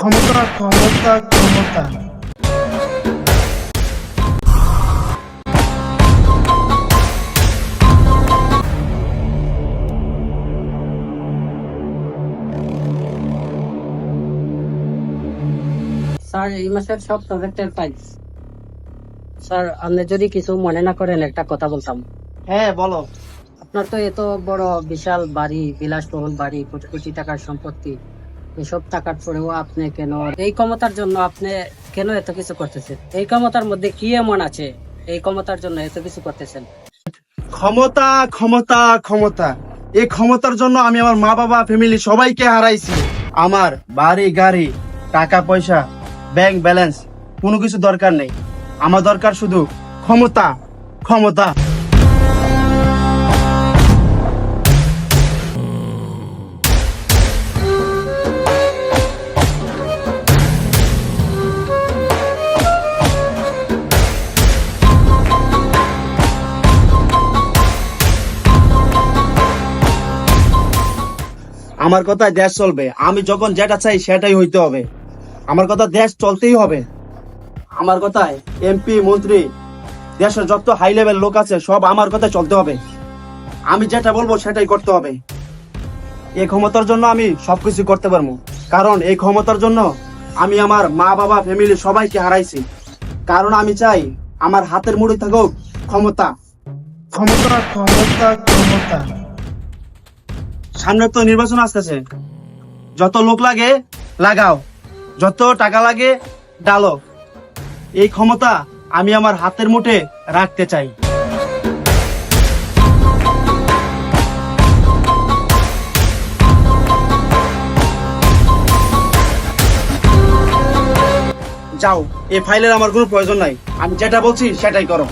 ক্ষমতা ক্ষমতা ক্ষমতা। স্যার এই মাসের সব প্রজেক্টের প্রাইস স্যার আপনি যদি কিছু মনে না করেন একটা কথা বলতাম। হ্যাঁ বলো। আপনার তো এত বড় বিশাল বাড়ি বিলাসবহুল বাড়ি কোটি কোটি টাকার সম্পত্তি। এসব টাকার পরেও আপনি কেন? এই ক্ষমতার জন্য আপনি কেন এত কিছু করতেছেন? এই ক্ষমতার মধ্যে কি এমন আছে? এই ক্ষমতার জন্য এত কিছু করতেছেন। ক্ষমতা ক্ষমতা ক্ষমতা। এই ক্ষমতার জন্য আমি আমার মা, বাবা ফ্যামিলি সবাইকে হারাইছি। আমার বাড়ি, গাড়ি, টাকা, পয়সা ব্যাংক ব্যালেন্স কোনো কিছু দরকার নেই। আমার দরকার শুধু ক্ষমতা ক্ষমতা। আমার কথা দেশ চলবে। আমি যখন যেটা চাই সেটাই হইতে হবে। আমার কথা দেশ চলতেই হবে। আমার কথায় এমপি মন্ত্রী, দেশের যত হাই লেভেল লোক আছে, সব আমার কথা চলতে হবে। আমি যেটা বলব সেটাই করতে হবে। এই ক্ষমতার জন্য আমি সবকিছু করতে পারব। কারণ এই ক্ষমতার জন্য আমি আমার মা, বাবা ফ্যামিলি সবাইকে হারাইছি। কারণ আমি চাই আমার হাতের মুড়ি থাকুক ক্ষমতা। ক্ষমতা ক্ষমতা ক্ষমতা। সামনে তো নির্বাচন আসতেছে। যত লোক লাগে, লাগাও। যত টাকা লাগে, ডালো। এই ক্ষমতা আমি আমার হাতের মুঠে রাখতে চাই। যাও, এই ফাইলের আমার কোনো প্রয়োজন নাই। আমি যেটা বলছি, সেটাই করো।